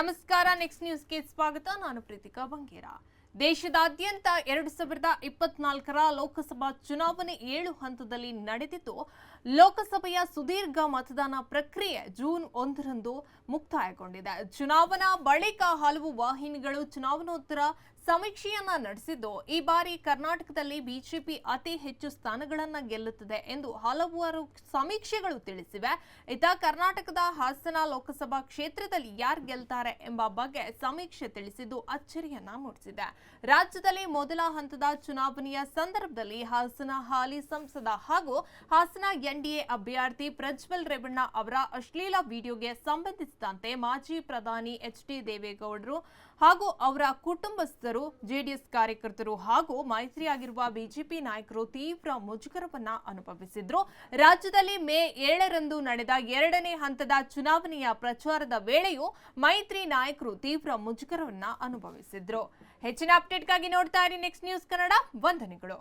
ನಮಸ್ಕಾರ ನೆಕ್ಸ್ಟ್ ನ್ಯೂಸ್ಗೆ ಸ್ವಾಗತ. ನಾನು ಪ್ರೀತಿಕಾ ಬಂಗೇರ. ದೇಶದಾದ್ಯಂತ ಎರಡು ಸಾವಿರದ ಇಪ್ಪತ್ನಾಲ್ಕರ ಲೋಕಸಭಾ ಚುನಾವಣೆ ಏಳು ಹಂತದಲ್ಲಿ ನಡೆದಿದ್ದು, ಲೋಕಸಭೆಯ ಸುದೀರ್ಘ ಮತದಾನ ಪ್ರಕ್ರಿಯೆ ಜೂನ್ ಒಂದರಂದು ಮುಕ್ತಾಯಗೊಂಡಿದೆ. ಚುನಾವಣಾ ಬಳಿಕ ಹಲವು ವಾಹಿನಿಗಳು ಚುನಾವಣೋತ್ತರ ಸಮೀಕ್ಷೆಯನ್ನ ನಡೆಸಿದ್ದು ಈ ಬಾರಿ ಕರ್ನಾಟಕದಲ್ಲಿ ಬಿಜೆಪಿ ಅತಿ ಹೆಚ್ಚು ಸ್ಥಾನಗಳನ್ನ ಗೆಲ್ಲುತ್ತದೆ ಎಂದು ಹಲವಾರು ಸಮೀಕ್ಷೆಗಳು ತಿಳಿಸಿವೆ. ಇತ ಕರ್ನಾಟಕದ ಹಾಸನ ಲೋಕಸಭಾ ಕ್ಷೇತ್ರದಲ್ಲಿ ಯಾರು ಗೆಲ್ತಾರೆ ಎಂಬ ಬಗ್ಗೆ ಸಮೀಕ್ಷೆ ತಿಳಿಸಿದ್ದು ಅಚ್ಚರಿಯನ್ನ ಮೂಡಿಸಿದೆ. ರಾಜ್ಯದಲ್ಲಿ ಮೊದಲ ಹಂತದ ಚುನಾವಣೆಯ ಸಂದರ್ಭದಲ್ಲಿ ಹಾಸನ ಹಾಲಿ ಸಂಸದ ಹಾಗೂ ಹಾಸನ ಎನ್ಡಿಎ ಅಭ್ಯರ್ಥಿ ಪ್ರಜ್ವಲ್ ರೇವಣ್ಣ ಅವರ ಅಶ್ಲೀಲ ವಿಡಿಯೋಗೆ ಸಂಬಂಧಿಸಿದಂತೆ ಮಾಜಿ ಪ್ರಧಾನಿ ಎಚ್ ಡಿ ದೇವೇಗೌಡರು ಹಾಗೂ ಅವರ ಕುಟುಂಬಸ್ಥರು ಜೆಡಿಎಸ್ ಕಾರ್ಯಕರ್ತರು ಹಾಗೂ ಮೈತ್ರಿಯಾಗಿರುವ ಬಿಜೆಪಿ ನಾಯಕರು ತೀವ್ರ ಮುಜುಗರವನ್ನ ಅನುಭವಿಸಿದ್ರು. ರಾಜ್ಯದಲ್ಲಿ ಮೇ ಏಳರಂದು ನಡೆದ ಎರಡನೇ ಹಂತದ ಚುನಾವಣೆಯ ಪ್ರಚಾರದ ವೇಳೆಯೂ ಮೈತ್ರಿ ನಾಯಕರು ತೀವ್ರ ಮುಜುಗರವನ್ನ ಅನುಭವಿಸಿದ್ರು. ಹೆಚ್ಚಿನ ಅಪ್ಡೇಟ್ಗಾಗಿ ನೋಡ್ತಾ ಇರಿ ನೆಕ್ಸ್ಟ್ ನ್ಯೂಸ್ ಕನ್ನಡ ವಂದನೆಗಳು.